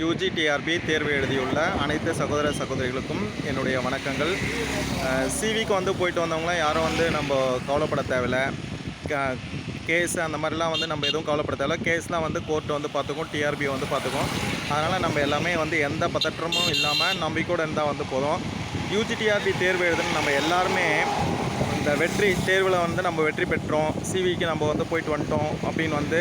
UG TRP தேர்வு எழுதியுள்ள அனைத்து சகோதர சகோதரிகளுக்கும் என்னுடைய வணக்கங்கள். சிவிக்கு வந்து போயிட்டு வந்தவங்களாம் யாரும் வந்து நம்ம கவலைப்பட தேவையில்லை. கேஸ் அந்த மாதிரிலாம் வந்து நம்ம எதுவும் கவலைப்பட தேவையில்ல. கேஸ்லாம் வந்து கோர்ட் வந்து பார்த்துக்கும் டிஆர்பி வந்து பார்த்துக்கும் அதனால் நம்ம எல்லாமே வந்து எந்த பதற்றமும் இல்லாமல் நம்பிக்கையோடு இருந்தால் வந்து போதும். யூஜிடிஆர்பி தேர்வு எழுதுன்னு நம்ம எல்லாருமே இந்த வெற்றி தேர்வில் வந்து நம்ம வெற்றி பெற்றோம். சிவிக்கு நம்ம வந்து போயிட்டு வந்துட்டோம் அப்படின்னு வந்து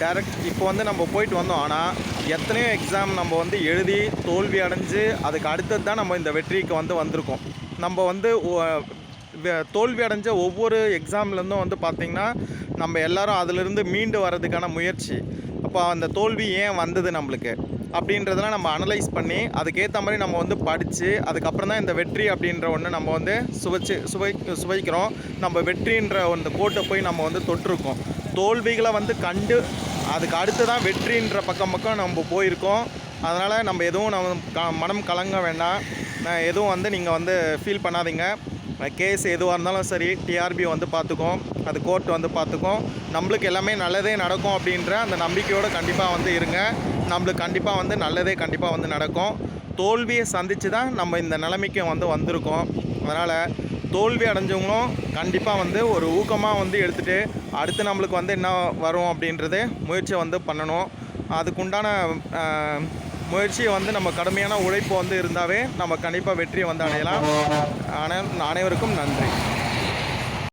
டேரக்ட் இப்போ வந்து நம்ம போயிட்டு வந்தோம். ஆனால் எத்தனையோ எக்ஸாம் நம்ம வந்து எழுதி தோல்வி அடைஞ்சு அதுக்கு அடுத்தது தான் நம்ம இந்த வெற்றிக்கு வந்து வந்திருக்கோம். நம்ம வந்து தோல்வி அடைஞ்ச ஒவ்வொரு எக்ஸாம்லேருந்தும் வந்து பார்த்திங்கன்னா நம்ம எல்லாரும் அதிலிருந்து மீண்டு வர்றதுக்கான முயற்சி. அப்போ அந்த தோல்வி ஏன் வந்தது நம்மளுக்கு? அப்படின்றதெல்லாம் நம்ம அனலைஸ் பண்ணி அதுக்கேற்ற மாதிரி நம்ம வந்து படித்து அதுக்கப்புறம் தான் இந்த வெற்றி அப்படின்ற ஒன்று நம்ம வந்து சுவைச்சு சுவை சுவைக்கிறோம். நம்ம வெற்றின்ற அந்த கோட்டை போய் நம்ம வந்து தொட்டிருக்கோம். தோல்விகளை வந்து கண்டு அதுக்கு அடுத்து தான் வெற்றின்ற பக்கம் பக்கம் நம்ம போயிருக்கோம். அதனால் நம்ம எதுவும் நம்ம க- மனம் கலங்க வேண்டாம். எதுவும் வந்து நீங்கள் வந்து ஃபீல் பண்ணாதீங்க. கேஸ் எதுவாக இருந்தாலும் சரி டிஆர்பி வந்து பார்த்துக்கும். அது கோர்ட் வந்து பார்த்துக்கும். நம்மளுக்கு எல்லாமே நல்லதே நடக்கும் அப்படின்ற அந்த நம்பிக்கையோடு கண்டிப்பாக வந்து இருங்க. நம்மளுக்கு கண்டிப்பாக வந்து நல்லதே கண்டிப்பாக வந்து நடக்கும். தோல்வியை சந்தித்து தான் நம்ம இந்த நிலைமைக்கு வந்து வந்திருக்கோம். அதனால் தோல்வி அடைஞ்சவங்களும் கண்டிப்பாக வந்து ஒரு ஊக்கமாக வந்து எடுத்துகிட்டு அடுத்து நம்மளுக்கு வந்து என்ன வரும் அப்படின்றது முயற்சி வந்து பண்ணணும். அதுக்குண்டான முயற்சியை வந்து நம்ம கடுமையான உழைப்பு வந்து இருந்தாவே நம்ம கண்டிப்பாக வெற்றியை வந்து அடையலாம். ஆனால் அனைவருக்கும் நன்றி.